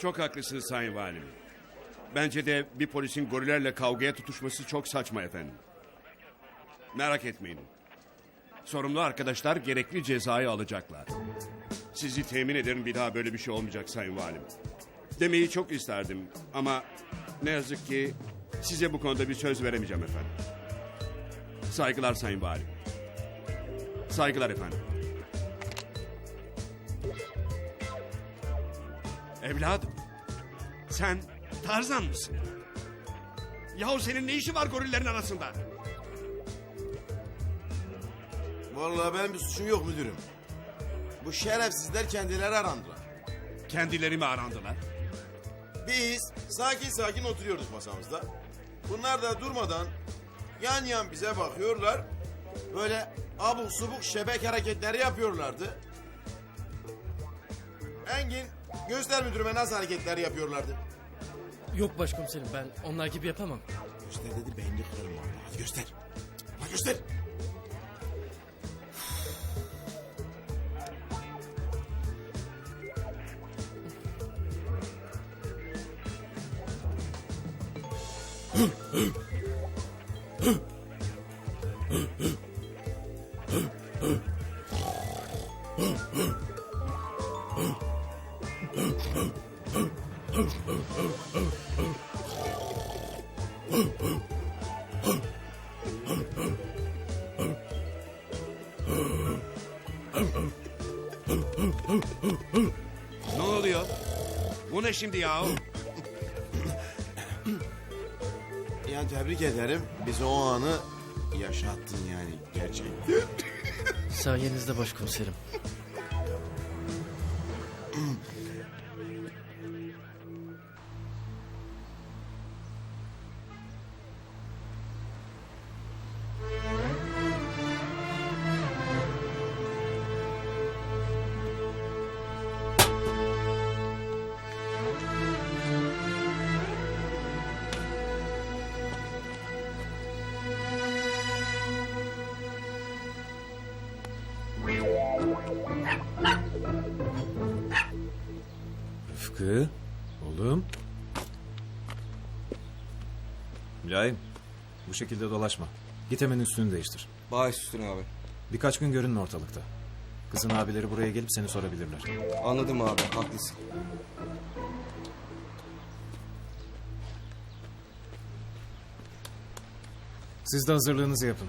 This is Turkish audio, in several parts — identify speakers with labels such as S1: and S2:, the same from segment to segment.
S1: Çok haklısınız Sayın Valim. Bence de bir polisin gorillerle kavgaya tutuşması çok saçma efendim. Merak etmeyin. Sorumlu arkadaşlar gerekli cezayı alacaklar. Sizi temin ederim bir daha böyle bir şey olmayacak Sayın Valim. Demeyi çok isterdim ama ne yazık ki size bu konuda bir söz veremeyeceğim efendim. Saygılar Sayın Valim. Saygılar efendim. Evladım. Sen Tarzan mısın? Yahu senin ne işin var gorillerin arasında?
S2: Vallahi benim bir suçum yok müdürüm. Bu şerefsizler kendileri arandılar.
S1: Kendileri mi arandılar?
S2: Biz sakin sakin oturuyorduk masamızda. Bunlar da durmadan yan yan bize bakıyorlar. Böyle abuk subuk şebek hareketleri yapıyorlardı. Engin göster müdürüme nasıl hareketler yapıyorlardı.
S3: Yok başkomiserim ben onlar gibi yapamam.
S2: Göster dedi beynini kırarım vallahi. Hadi göster. Hadi göster.
S1: Ne oluyor? Bu ne şimdi yahu?
S2: Yani tebrik ederim. Bize o anı yaşattın yani gerçekten.
S3: Sayenizde başkomiserim.
S4: Rıfkı, oğlum. Mülayim, bu şekilde dolaşma. Git hemen üstünü değiştir.
S5: Bağış üstüne abi.
S4: Birkaç gün görünme ortalıkta. Kızın abileri buraya gelip seni sorabilirler.
S5: Anladım abi haklısın.
S4: Siz de hazırlığınızı yapın.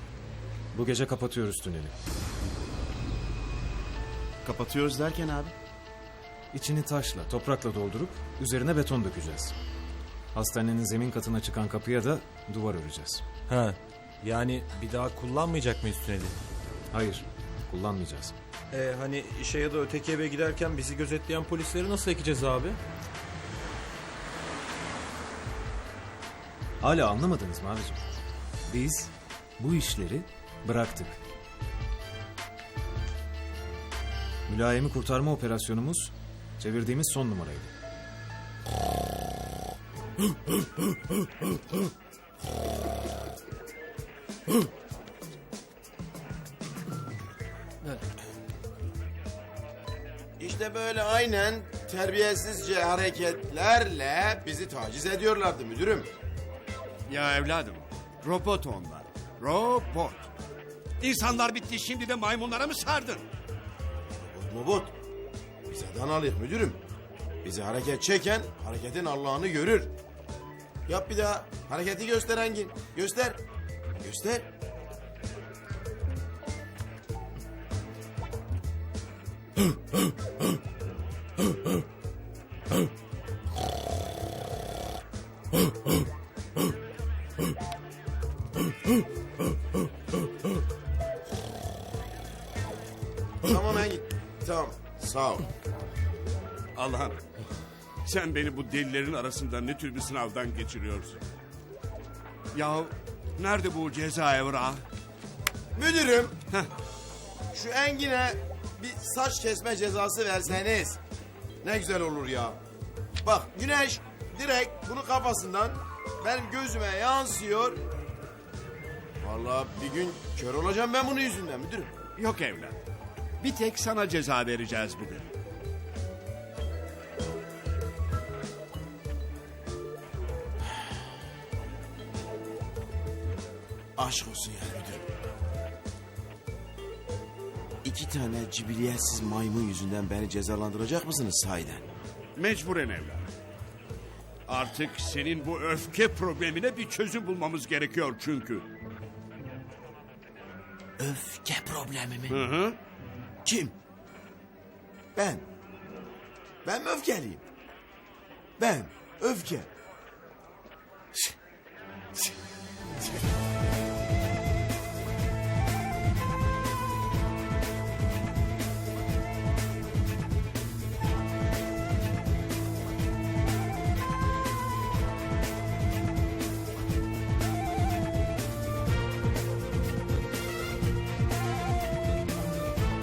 S4: Bu gece kapatıyoruz tüneli.
S2: Kapatıyoruz derken abi.
S4: İçini taşla, toprakla doldurup üzerine beton dökeceğiz. Hastanenin zemin katına çıkan kapıya da duvar öreceğiz.
S6: Ha, yani bir daha kullanmayacak mıyız tüneli?
S4: Hayır, kullanmayacağız.
S6: Ee, hani işe ya da öteki eve giderken bizi gözetleyen polisleri nasıl ekeceğiz abi?
S4: Hala anlamadınız mı abicim? Biz bu işleri bıraktık. Mülayimi kurtarma operasyonumuz çevirdiğimiz son numaraydı.
S2: İşte böyle aynen terbiyesizce hareketlerle bizi taciz ediyorlardı müdürüm.
S1: Ya evladım, robot onlar. Robot. İnsanlar bitti şimdi de maymunlara mı sardın?
S2: Mubut. Bize danalıyık müdürüm. Bizi hareket çeken hareketin Allah'ını görür. Yap bir daha. Hareketi göster Engin. Göster. Göster. Tamam. Sağ ol.
S1: Allah'ım sen beni bu delilerin arasında ne tür bir sınavdan geçiriyorsun? Ya nerede bu ceza evrağı?
S2: Müdürüm. Şu Engin'e bir saç kesme cezası verseniz. Ne güzel olur ya. Bak güneş direkt bunu kafasından benim gözüme yansıyor. Vallahi bir gün kör olacağım ben bunun yüzünden müdürüm.
S1: Yok evlat. Bir tek sana ceza vereceğiz bugün.
S2: Aşk olsun yani müdürüm. İki tane cibiliyetsiz maymun yüzünden beni cezalandıracak mısınız sahiden?
S1: Mecburen evladım. Artık senin bu öfke problemine bir çözüm bulmamız gerekiyor çünkü.
S2: Öfke problemi mi?
S1: Hı hı.
S2: Kim? Ben. Ben mi öfkeliyim? Ben. Öfke.